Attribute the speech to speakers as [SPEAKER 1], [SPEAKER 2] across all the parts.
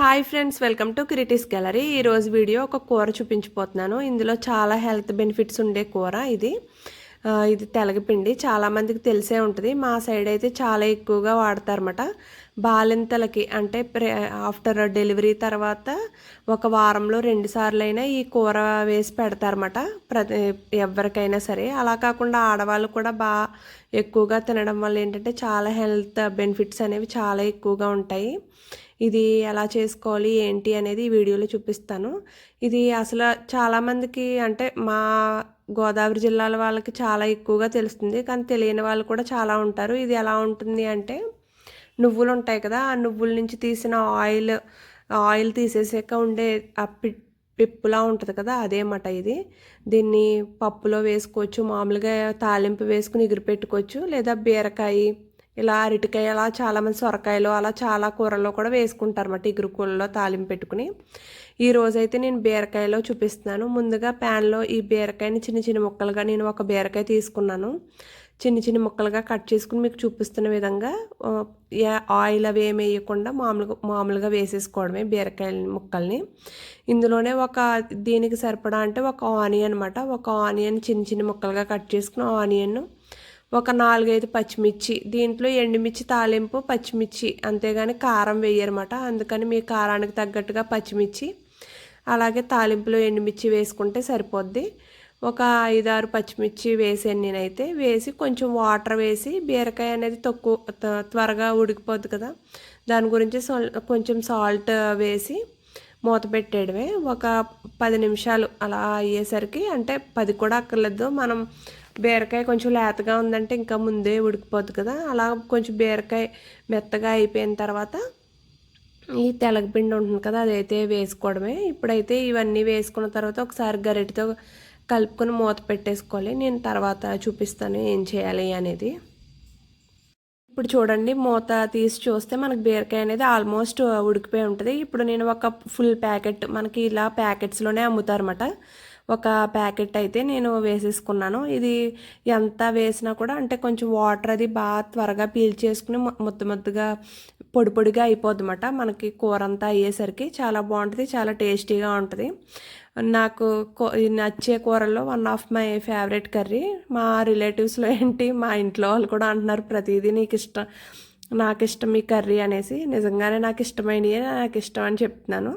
[SPEAKER 1] Hi friends welcome to Kritis gallery. ఈరోజు video ఒక కూర చూపించిపోతున్నాను. ఇందులో చాలా హెల్త్ బెనిఫిట్స్ ఉండే కూర ఇది. ఇది తెలగపిండి. చాలామందికి తెలిసే ఉంటుంది. మా సైడ్ అయితే చాలా ఎక్కువగా వాడతారన్నమాట. బాలింతలకి అంటే ప్రే ఆఫ్టర్ డెలివరీ తర్వాత ఒక వారంలో రెండు అయినా ఈ కూర వేసి పెడతారన్నమాట. ప్రతి ఎవరికైనా సరే. అలా కాకుండా ఆడవాళ్ళు కూడా బాగా ఎక్కువగా తినడం వల్ల ఏంటంటే చాలా హెల్త్ బెనిఫిట్స్ అనేవి చాలా ఎక్కువగా ఉంటాయి. ఇది ఎలా చేసుకోవాలి ఏంటి అనేది ఈ వీడియోలో చూపిస్తాను. ఇది అసలు చాలామందికి అంటే మా గోదావరి జిల్లాల వాళ్ళకి చాలా ఎక్కువగా తెలుస్తుంది. కానీ తెలియని వాళ్ళు కూడా చాలా ఉంటారు. ఇది ఎలా ఉంటుంది అంటే నువ్వులు ఉంటాయి కదా ఆ నువ్వుల నుంచి తీసిన ఆయిల్ ఆయిల్ తీసేసాక ఉండే ఆ పి పిప్పులా ఉంటుంది కదా అదే మాట ఇది. దీన్ని పప్పులో వేసుకోవచ్చు మామూలుగా తాలింపు వేసుకుని ఎగురు పెట్టుకోవచ్చు లేదా బీరకాయ ఇలా అరటికాయ అలా చాలామంది సొరకాయలు అలా చాలా కూరల్లో కూడా వేసుకుంటారు అన్నమాట ఇగురు కూరలో తాలింపు పెట్టుకుని. ఈ రోజైతే నేను బీరకాయలో చూపిస్తున్నాను. ముందుగా ప్యాన్లో ఈ బీరకాయని చిన్న చిన్న ముక్కలుగా నేను ఒక బీరకాయ తీసుకున్నాను. చిన్న చిన్న ముక్కలుగా కట్ చేసుకుని మీకు చూపిస్తున్న విధంగా ఆయిల్ అవి ఏమి వేయకుండా మామూలుగా మామూలుగా వేసేసుకోవడమే బీరకాయ ముక్కల్ని. ఇందులోనే ఒక దీనికి సరిపడా అంటే ఒక ఆనియన్ అనమాట ఒక ఆనియన్ చిన్న చిన్న ముక్కలుగా కట్ చేసుకుని ఆనియన్ ఒక నాలుగైదు పచ్చిమిర్చి దీంట్లో ఎండుమిర్చి తాలింపు పచ్చిమిర్చి అంతేగాని కారం వేయరమాట అందుకని మీ కారానికి తగ్గట్టుగా పచ్చిమిర్చి అలాగే తాలింపులో ఎండుమిర్చి వేసుకుంటే సరిపోద్ది. ఒక ఐదారు పచ్చిమిర్చి వేసాను నేనైతే. వేసి కొంచెం వాటర్ వేసి బీరకాయ అనేది తక్కువ త్వరగా ఉడికిపోద్ది కదా. దాని గురించి కొంచెం సాల్ట్ వేసి మూత పెట్టేయడమే. ఒక పది నిమిషాలు అలా అయ్యేసరికి అంటే పది కూడా అక్కర్లేదు. మనం బీరకాయ కొంచెం లేతగా ఉందంటే ఇంకా ముందే ఉడికిపోద్ది కదా. అలా కొంచెం బీరకాయ మెత్తగా అయిపోయిన తర్వాత ఈ తెలగపిండి ఉంటుంది కదా అదైతే వేసుకోవడమే. ఇప్పుడైతే ఇవన్నీ వేసుకున్న తర్వాత ఒకసారి గరిటెతో కలుపుకొని మూత పెట్టేసుకోవాలి. నేను తర్వాత చూపిస్తాను ఏం చేయాలి అనేది. ఇప్పుడు చూడండి మూత తీసి చూస్తే మనకి బీరకాయ అనేది ఆల్మోస్ట్ ఉడికిపోయి ఉంటుంది. ఇప్పుడు నేను ఒక ఫుల్ ప్యాకెట్ మనకి ఇలా ప్యాకెట్స్లోనే అమ్ముతారన్నమాట. ఒక ప్యాకెట్ అయితే నేను వేసేసుకున్నాను. ఇది ఎంత వేసినా కూడా అంటే కొంచెం వాటర్ అది బాగా త్వరగా పీల్చేసుకుని ము- ముద్ద ముద్దగా పొడి పొడిగా అయిపోద్ది మనకి కూర అంతా అయ్యేసరికి చాలా బాగుంటుంది చాలా టేస్టీగా ఉంటుంది. నాకు నచ్చే కూరల్లో one of my favourite curry మా రిలేటివ్స్లో ఏంటి మా ఇంట్లో వాళ్ళు కూడా అంటున్నారు ప్రతిదీ నీకు ఇష్టం నాకు ఇష్టం ఈ కర్రీ అనేసి. నిజంగానే నాకు ఇష్టమైనవి నాకు ఇష్టం అని చెప్తున్నాను.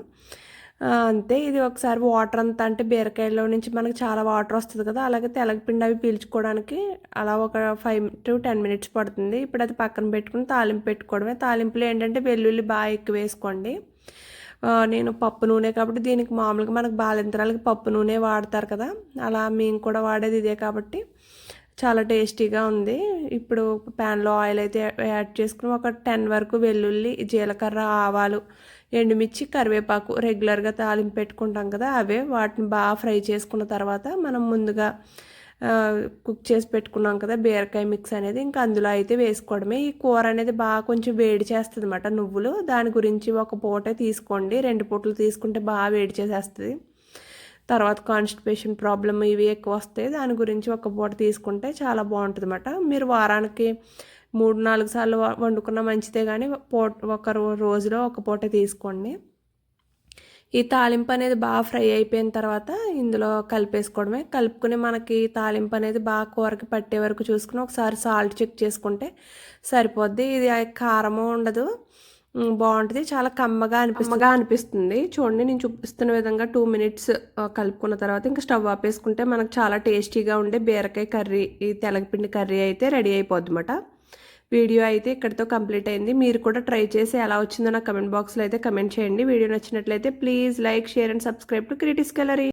[SPEAKER 1] అంతే ఇది ఒకసారి వాటర్ అంతా అంటే బీరకాయలో నుంచి మనకి చాలా వాటర్ వస్తుంది కదా అలాగే తెలగపిండి అవి పీల్చుకోవడానికి అలా ఒక ఫైవ్ టు టెన్ మినిట్స్ పడుతుంది. ఇప్పుడు అది పక్కన పెట్టుకుని తాలింపు పెట్టుకోవడమే. తాలింపులో ఏంటంటే వెల్లుల్లి బాగా ఎక్కువ వేసుకోండి. నేను పప్పు నూనె కాబట్టి దీనికి మామూలుగా మనకు బాలింతరాలకి పప్పు నూనె వాడతారు కదా. అలా మేము కూడా వాడేది ఇదే కాబట్టి చాలా టేస్టీగా ఉంది. ఇప్పుడు ప్యాన్లో ఆయిల్ అయితే యాడ్ చేసుకుని ఒక టెన్ వరకు వెల్లుల్లి జీలకర్ర ఆవాలు ఎండుమిర్చి కరివేపాకు రెగ్యులర్గా తాలింపు పెట్టుకుంటాం కదా. అవే వాటిని బాగా ఫ్రై చేసుకున్న తర్వాత మనం ముందుగా కుక్ చేసి పెట్టుకున్నాం కదా బీరకాయ మిక్స్ అనేది. ఇంకా అందులో అయితే వేసుకోవడమే. ఈ కూర అనేది బాగా కొంచెం వేడి చేస్తుంది అనమాట నువ్వులు. దాని గురించి ఒక పూటే తీసుకోండి. రెండు పూటలు తీసుకుంటే బాగా వేడి చేసేస్తుంది. తర్వాత కాన్స్టిపేషన్ ప్రాబ్లమ్ ఇవి ఎక్కువ వస్తాయి. దాని గురించి ఒక పూట తీసుకుంటే చాలా బాగుంటుంది అనమాట మీరు వారానికి మూడు నాలుగు సార్లు వండుకున్న మంచిదే కానీ పూట ఒక రోజులో ఒక పూట తీసుకోండి. ఈ తాలింపు అనేది బాగా ఫ్రై అయిపోయిన తర్వాత ఇందులో కలిపేసుకోవడమే. కలుపుకుని మనకి తాలింపు అనేది బాగా కూరకి పట్టే వరకు చూసుకుని ఒకసారి సాల్ట్ చెక్ చేసుకుంటే సరిపోద్ది. ఇది కారము ఉండదు. బాగుంటుంది. చాలా కమ్మగా అనిపిస్తుంది. అనిపిస్తుంది. చూడండి నేను చూపిస్తున్న విధంగా టూ మినిట్స్ కలుపుకున్న తర్వాత ఇంకా స్టవ్ ఆపేసుకుంటే మనకు చాలా టేస్టీగా ఉండే బీరకాయ కర్రీ ఈ తెలగపిండి కర్రీ అయితే రెడీ అయిపోద్ది అనమాట వీడియో అయితే ఇక్కడితో కంప్లీట్ అయింది. మీరు కూడా ట్రై చేసి ఎలా వచ్చిందో నాకు కమెంట్ బాక్స్లో అయితే కమెంట్ చేయండి. వీడియో నచ్చినట్లయితే please like share and subscribe to Kritis gallery.